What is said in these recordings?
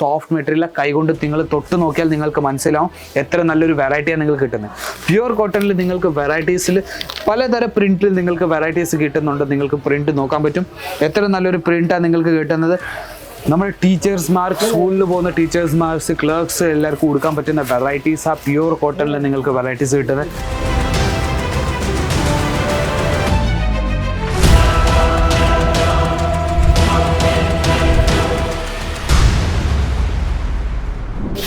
Soft material കൈകൊണ്ട് നിങ്ങൾ തൊട്ട് നോക്കിയാൽ നിങ്ങൾക്ക് മനസ്സിലാവും എത്ര നല്ലൊരു വെറൈറ്റിയാണ് നിങ്ങൾക്ക് കിട്ടുന്നത്. പ്യുവർ കോട്ടണിൽ നിങ്ങൾക്ക് വെറൈറ്റീസിൽ പലതരം പ്രിന്റിൽ നിങ്ങൾക്ക് വെറൈറ്റീസ് കിട്ടുന്നുണ്ട്. നിങ്ങൾക്ക് പ്രിന്റ് നോക്കാൻ പറ്റും. എത്ര നല്ലൊരു പ്രിന്റാണ് നിങ്ങൾക്ക് കിട്ടുന്നത്? നമ്മൾ ടീച്ചേഴ്സ്മാർക്ക് സ്കൂളിൽ പോകുന്ന ടീച്ചേഴ്സ്മാർക്ക് ക്ലർക്സ് എല്ലാവർക്കും കൊടുക്കാൻ പറ്റുന്ന വെറൈറ്റീസ് ആ പ്യുവർ കോട്ടണിൽ നിങ്ങൾക്ക് വെറൈറ്റീസ് കിട്ടുന്നത്.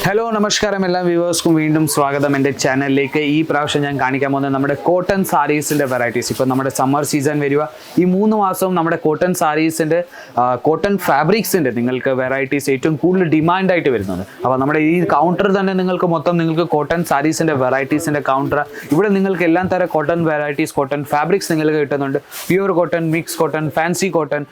ഹലോ നമസ്കാരം എല്ലാ വ്യൂവേഴ്സ്ക്കും വീണ്ടും സ്വാഗതം എന്റെ ചാനലിലേക്ക്. ഈ പ്രാവശ്യം ഞാൻ കാണിക്കാൻ പോകുന്നത് നമ്മുടെ കോട്ടൺ സാരീസിന്റെ വെറൈറ്റീസ് ഇപ്പോൾ നമ്മുടെ സമ്മർ സീസൺ വരിക ഈ മൂന്ന് മാസവും നമ്മുടെ കോട്ടൺ സാരീസിന്റെ കോട്ടൺ ഫാബ്രിക്സിന്റെ നിങ്ങൾക്ക് വെറൈറ്റീസ് ഏറ്റവും കൂടുതൽ ഡിമാൻഡായിട്ട് വരുന്നത് അപ്പോൾ നമ്മുടെ ഈ കൗണ്ടർ തന്നെ നിങ്ങൾക്ക് മൊത്തം നിങ്ങൾക്ക് കോട്ടൺ സാരീസിന്റെ വെറൈറ്റീസിന്റെ കൗണ്ടർ ഇവിടെ നിങ്ങൾക്ക് എല്ലാം തരം കോട്ടൺ വെറൈറ്റീസ് കോട്ടൺ ഫാബ്രിക്സ് നിങ്ങൾക്ക് കിട്ടുന്നുണ്ട്. Pure cotton mix cotton fancy cotton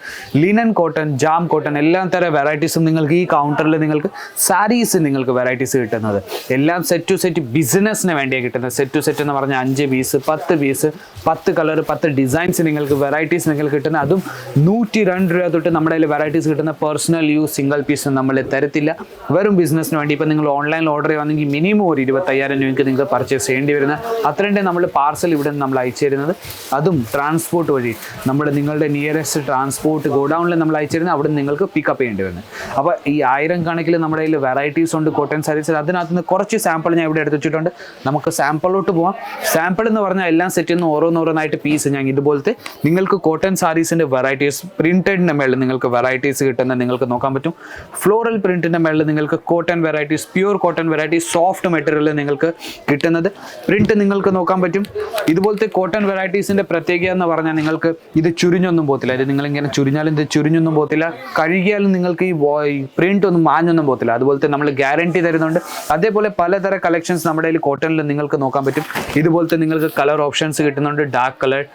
linen cotton jam cotton എല്ലാം തരം വെറൈറ്റീസും നിങ്ങൾക്ക് ഈ കൗണ്ടറിൽ നിങ്ങൾക്ക് സാരീസ് നിങ്ങൾക്ക് വെറൈറ്റീസ് കിട്ടുന്നത്. എല്ലാം സെറ്റ് ടു സെറ്റ് ബിസിനസ്സിന് വേണ്ടിയാണ് കിട്ടുന്നത്. സെറ്റ് ടു സെറ്റ് എന്ന് പറഞ്ഞാൽ അഞ്ച് പീസ് പത്ത് പീസ് പത്ത് കളർ പത്ത് ഡിസൈൻസ് നിങ്ങൾക്ക് വെറൈറ്റീസ് നിങ്ങൾക്ക് കിട്ടുന്ന അതും നൂറ്റി രണ്ട് രൂപ തൊട്ട് നമ്മുടെ കയ്യിൽ വെറൈറ്റീസ് കിട്ടുന്ന പേഴ്സണൽ യൂസ് സിംഗിൾ പീസ് നമ്മൾ തരത്തില്ല. വെറും ബിസിനസ്സിന് വേണ്ടി ഇപ്പം നിങ്ങൾ ഓൺലൈനിൽ ഓർഡർ ചെയ്യുകയാണെങ്കിൽ മിനിമം ഒരു ഇരുപത്തയ്യായിരം രൂപയ്ക്ക് നിങ്ങൾ പർച്ചേസ് ചെയ്യേണ്ടി വരുന്ന അത്രയും നമ്മൾ പാർസൽ ഇവിടെ നിന്ന് നമ്മൾ അയച്ചു തരുന്നത്. അതും ട്രാൻസ്പോർട്ട് വഴി നമ്മുടെ നിങ്ങളുടെ നിയറസ്റ്റ് ട്രാൻസ്പോർട്ട് ഗോഡൗണിൽ നമ്മൾ അയച്ചു തരുന്നത് അവിടെ നിങ്ങൾക്ക് പിക്കപ്പ് ചെയ്യേണ്ടി വരുന്നത്. അപ്പോൾ ഈ ആയിരം കണക്കിൽ നമ്മുടെ കയ്യിൽ വെറൈറ്റീസ് ഉണ്ട് കോട്ടൺ സാരീസ് അതിനകത്ത് നിന്ന് കുറച്ച് സാമ്പിൾ ഞാൻ ഇവിടെ എടുത്ത് വെച്ചിട്ടുണ്ട്. നമുക്ക് സാമ്പിളിലോട്ട് പോവാം. സാമ്പിൾ എന്ന് പറഞ്ഞാൽ എല്ലാം സെറ്റിൽ നിന്ന് ഓരോന്നോരോന്നായിട്ട് പീസ് ഞാൻ ഇതുപോലത്തെ നിങ്ങൾക്ക് കോട്ടൺ സാരീസിന്റെ വെറൈറ്റീസ് പ്രിന്റഡിന്റെ മേളിൽ നിങ്ങൾക്ക് വെറൈറ്റീസ് കിട്ടുന്ന നിങ്ങൾക്ക് നോക്കാൻ പറ്റും. ഫ്ലോറൽ പ്രിന്റിന്റെ മേളിൽ നിങ്ങൾക്ക് cotton varieties pure cotton varieties soft material നിങ്ങൾക്ക് കിട്ടുന്നത്. പ്രിന്റ് നിങ്ങൾക്ക് നോക്കാൻ പറ്റും. ഇതുപോലത്തെ കോട്ടൺ വെറൈറ്റീസിന്റെ പ്രത്യേകത എന്ന് പറഞ്ഞാൽ നിങ്ങൾക്ക് ഇത് ചുരിഞ്ഞൊന്നും പോകത്തില്ല. ഇത് നിങ്ങളിങ്ങനെ ചുരിഞ്ഞാലും ഇത് ചുരിഞ്ഞൊന്നും പോകത്തില്ല. കഴുകിയാലും നിങ്ങൾക്ക് ഈ പ്രിന്റ് ഒന്നും മാഞ്ഞൊന്നും പോകത്തില്ല. അതുപോലത്തെ നമ്മൾ ഗ്യാരണ്ടി തരുന്നുണ്ട്. അതേപോലെ പലതരം കളക്ഷൻസ് നമ്മുടെ കോട്ടണിൽ നിങ്ങൾക്ക് നോക്കാൻ പറ്റും. ഇതുപോലത്തെ നിങ്ങൾക്ക് കളർ ഓപ്ഷൻസ് കിട്ടുന്നുണ്ട്. Dark colour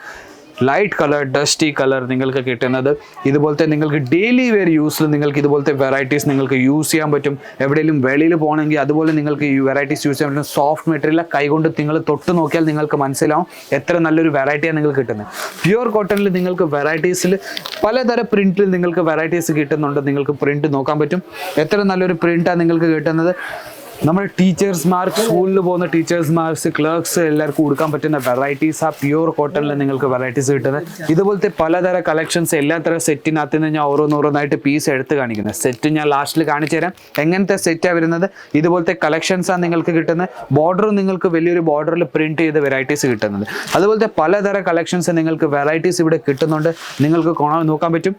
light colour dusty colour നിങ്ങൾക്ക് കിട്ടുന്നത്. ഇതുപോലത്തെ നിങ്ങൾക്ക് ഡെയിലി വെയർ യൂസിൽ നിങ്ങൾക്ക് ഇതുപോലത്തെ വെറൈറ്റീസ് നിങ്ങൾക്ക് യൂസ് ചെയ്യാൻ പറ്റും. എവിടെയെങ്കിലും വെളിയിൽ പോകണമെങ്കിൽ അതുപോലെ നിങ്ങൾക്ക് ഈ വെറൈറ്റീസ് യൂസ് ചെയ്യാൻ പറ്റും. സോഫ്റ്റ് മെറ്റീരിയൽ കൈകൊണ്ട് നിങ്ങൾ തൊട്ട് നോക്കിയാൽ നിങ്ങൾക്ക് മനസ്സിലാവും എത്ര നല്ലൊരു വെറൈറ്റിയാണ് നിങ്ങൾക്ക് കിട്ടുന്നത്. പ്യുവർ കോട്ടണിൽ നിങ്ങൾക്ക് വെറൈറ്റീസിൽ പലതരം പ്രിന്റിൽ നിങ്ങൾക്ക് വെറൈറ്റീസ് കിട്ടുന്നുണ്ട്. നിങ്ങൾക്ക് പ്രിന്റ് നോക്കാൻ പറ്റും. എത്ര നല്ലൊരു പ്രിന്റാണ് നിങ്ങൾക്ക് കിട്ടുന്നത്? നമ്മുടെ ടീച്ചേഴ്സ്മാർക്ക് സ്കൂളിൽ പോകുന്ന ടീച്ചേഴ്സ്മാർക്ക് ക്ലർക്സ് എല്ലാവർക്കും കൊടുക്കാൻ പറ്റുന്ന വെറൈറ്റീസ് ആ പ്യൂർ കോട്ടണിൽ നിങ്ങൾക്ക് വെറൈറ്റീസ് കിട്ടുന്നത്. ഇതുപോലത്തെ പലതര കളക്ഷൻസ് എല്ലാ തരം സെറ്റിനകത്ത് നിന്ന് ഞാൻ ഓരോന്നോരോന്നായിട്ട് പീസ് എടുത്ത് കാണിക്കുന്നത്. സെറ്റ് ഞാൻ ലാസ്റ്റിൽ കാണിച്ചു തരാം. എങ്ങനത്തെ സെറ്റാണ് വരുന്നത്? ഇതുപോലത്തെ കളക്ഷൻസാണ് നിങ്ങൾക്ക് കിട്ടുന്നത്. ബോർഡർ നിങ്ങൾക്ക് വലിയൊരു ബോർഡറിൽ പ്രിന്റ് ചെയ്ത് വെറൈറ്റീസ് കിട്ടുന്നത്. അതുപോലത്തെ പലതര കളക്ഷൻസ് നിങ്ങൾക്ക് വെറൈറ്റീസ് ഇവിടെ കിട്ടുന്നുണ്ട്. നിങ്ങൾക്ക് നോക്കാൻ പറ്റും.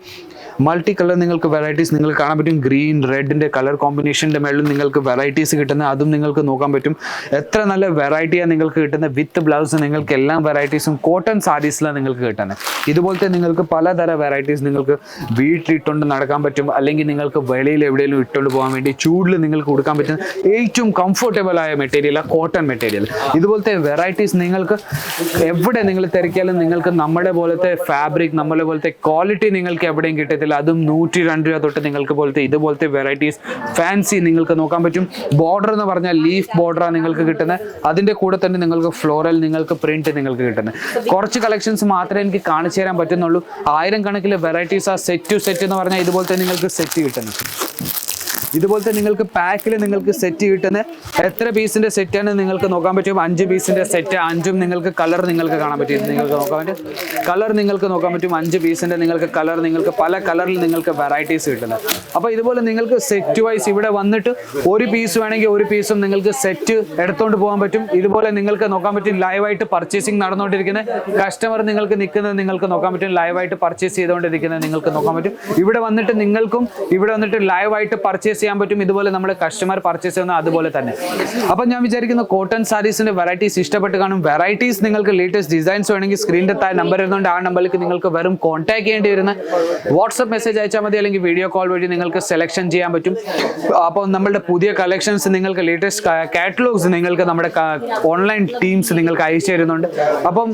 മൾട്ടി കളർ നിങ്ങൾക്ക് വെറൈറ്റീസ് നിങ്ങൾക്ക് കാണാൻ പറ്റും. ഗ്രീൻ റെഡിന്റെ കളർ കോമ്പിനേഷന്റെ മേളിൽ നിങ്ങൾക്ക് വെറൈറ്റീസ് കിട്ടുന്നത് അതും നിങ്ങൾക്ക് നോക്കാൻ പറ്റും. എത്ര നല്ല വെറൈറ്റിയാണ് നിങ്ങൾക്ക് കിട്ടുന്നത് വിത്ത് ബ്ലൗസ് നിങ്ങൾക്ക് എല്ലാ വെറൈറ്റീസും കോട്ടൺ സാരീസിലാണ് നിങ്ങൾക്ക് കിട്ടുന്നത് ഇതുപോലത്തെ നിങ്ങൾക്ക് പലതരം വെറൈറ്റീസ് നിങ്ങൾക്ക് വീട്ടിലിട്ടുകൊണ്ട് നടക്കാൻ പറ്റും. അല്ലെങ്കിൽ നിങ്ങൾക്ക് വെളിയിൽ എവിടെയെങ്കിലും ഇട്ടുകൊണ്ട് പോകാൻ വേണ്ടി ചൂടിൽ നിങ്ങൾക്ക് കൊടുക്കാൻ പറ്റുന്ന ഏറ്റവും കംഫർട്ടബിൾ ആയ മെറ്റീരിയൽ കോട്ടൺ മെറ്റീരിയൽ ഇതുപോലത്തെ വെറൈറ്റീസ് നിങ്ങൾക്ക് എവിടെ നിങ്ങൾ തിരക്കിയാലും നിങ്ങൾക്ക് നമ്മുടെ പോലത്തെ ഫാബ്രിക് നമ്മളെ പോലത്തെ ക്വാളിറ്റി നിങ്ങൾക്ക് എവിടെയും കിട്ടത്തില്ല. അതും നൂറ്റി രണ്ട് രൂപ തൊട്ട് നിങ്ങൾക്ക് പോലത്തെ ഇതുപോലത്തെ വെറൈറ്റീസ് ഫാൻസി നിങ്ങൾക്ക് നോക്കാൻ പറ്റും. ബോർഡർ എന്ന് പറഞ്ഞാൽ ലീഫ് ബോർഡറാണ് നിങ്ങൾക്ക് കിട്ടുന്നത് അതിന്റെ കൂടെ തന്നെ നിങ്ങൾക്ക് ഫ്ലോറൽ നിങ്ങൾക്ക് പ്രിന്റ് നിങ്ങൾക്ക് കിട്ടുന്നത് കുറച്ച് കളക്ഷൻസ് മാത്രമേ എനിക്ക് കാണിച്ചു തരാൻ പറ്റുന്നുള്ളൂ. ആയിരം കണക്കിലെ വെറൈറ്റീസ് ആ സെറ്റ് ടു സെറ്റ് എന്ന് പറഞ്ഞാൽ ഇതുപോലെ തന്നെ നിങ്ങൾക്ക് സെറ്റ് കിട്ടുന്നത് ഇതുപോലത്തെ നിങ്ങൾക്ക് പാക്കിൽ നിങ്ങൾക്ക് സെറ്റ് കിട്ടുന്ന എത്ര പീസിന്റെ സെറ്റാണ് നിങ്ങൾക്ക് നോക്കാൻ പറ്റും? അഞ്ച് പീസിന്റെ സെറ്റ് അഞ്ചും നിങ്ങൾക്ക് കളർ നിങ്ങൾക്ക് കാണാൻ പറ്റും. നിങ്ങൾക്ക് നോക്കാൻ പറ്റും കളർ നിങ്ങൾക്ക് നോക്കാൻ പറ്റും. അഞ്ച് പീസിന്റെ നിങ്ങൾക്ക് കളർ നിങ്ങൾക്ക് പല കളറിൽ നിങ്ങൾക്ക് വെറൈറ്റീസ് കിട്ടുന്നത്. അപ്പോൾ ഇതുപോലെ നിങ്ങൾക്ക് സെറ്റ് വൈസ് ഇവിടെ വന്നിട്ട് ഒരു പീസ് വേണമെങ്കിൽ ഒരു പീസും നിങ്ങൾക്ക് സെറ്റ് എടുത്തുകൊണ്ട് പോകാൻ പറ്റും. ഇതുപോലെ നിങ്ങൾക്ക് നോക്കാൻ പറ്റും ലൈവായിട്ട് പർച്ചേസിങ് നടന്നുകൊണ്ടിരിക്കുന്ന കസ്റ്റമർ നിങ്ങൾക്ക് നിൽക്കുന്നത് നിങ്ങൾക്ക് നോക്കാൻ പറ്റും. ലൈവായിട്ട് പർച്ചേസ് ചെയ്തുകൊണ്ടിരിക്കുന്നത് നിങ്ങൾക്ക് നോക്കാൻ പറ്റും. ഇവിടെ വന്നിട്ട് നിങ്ങൾക്കും ഇവിടെ വന്നിട്ട് ലൈവായിട്ട് പർച്ചേസ് ചെയ്യാൻ പറ്റും. ഇതുപോലെ നമ്മുടെ കസ്റ്റമർ പർച്ചേസ് ചെയ്യുന്ന അതുപോലെ തന്നെ. അപ്പം ഞാൻ വിചാരിക്കുന്ന കോട്ടൺ സാരീസിന്റെ വെറൈറ്റീസ് ഇഷ്ടപ്പെട്ട് കാണും. വെറൈറ്റീസ് നിങ്ങൾക്ക് ലേറ്റസ്റ്റ് ഡിസൈൻസ് വേണമെങ്കിൽ സ്ക്രീനിന്റെ താഴെ നമ്പർ ഇരുന്നുകൊണ്ട് ആ നമ്പറിലേക്ക് നിങ്ങൾക്ക് വെറും കോൺടാക്ട് ചെയ്യേണ്ടി വരുന്ന വാട്സപ്പ് മെസ്സേജ് അയച്ചാൽ മതി അല്ലെങ്കിൽ വീഡിയോ കോൾ വഴി നിങ്ങൾക്ക് സെലക്ഷൻ ചെയ്യാൻ പറ്റും. അപ്പോൾ നമ്മളുടെ പുതിയ കളക്ഷൻസ് നിങ്ങൾക്ക് ലേറ്റസ്റ്റ് കാറ്റലോഗ്സ് നിങ്ങൾക്ക് നമ്മുടെ ഓൺലൈൻ ടീംസ് നിങ്ങൾക്ക് അയച്ചു തരുന്നുണ്ട്. അപ്പം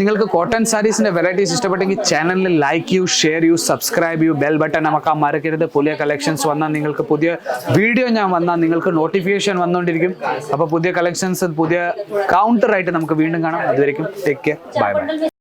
നിങ്ങൾക്ക് കോട്ടൺ സാരീസിന്റെ വെറൈറ്റീസ് ഇഷ്ടപ്പെട്ടെങ്കിൽ ചാനലിൽ ലൈക്ക് യു ഷെയർ യു സബ്സ്ക്രൈബ് യു ബെൽ ബട്ടൺ നമുക്ക് മറക്കരുത്. പുതിയ കളക്ഷൻസ് വന്നാൽ നിങ്ങൾക്ക് പുതിയ വീഡിയോ ഞാൻ വന്നാൽ നിങ്ങൾക്ക് നോട്ടിഫിക്കേഷൻ വന്നുകൊണ്ടിരിക്കും. അപ്പോൾ പുതിയ കളക്ഷൻസ് പുതിയ കൗണ്ടറായിട്ട് നമുക്ക് വീണ്ടും കാണാം. അതുവരെയും ടേക്ക് കെയർ ബൈ ബൈ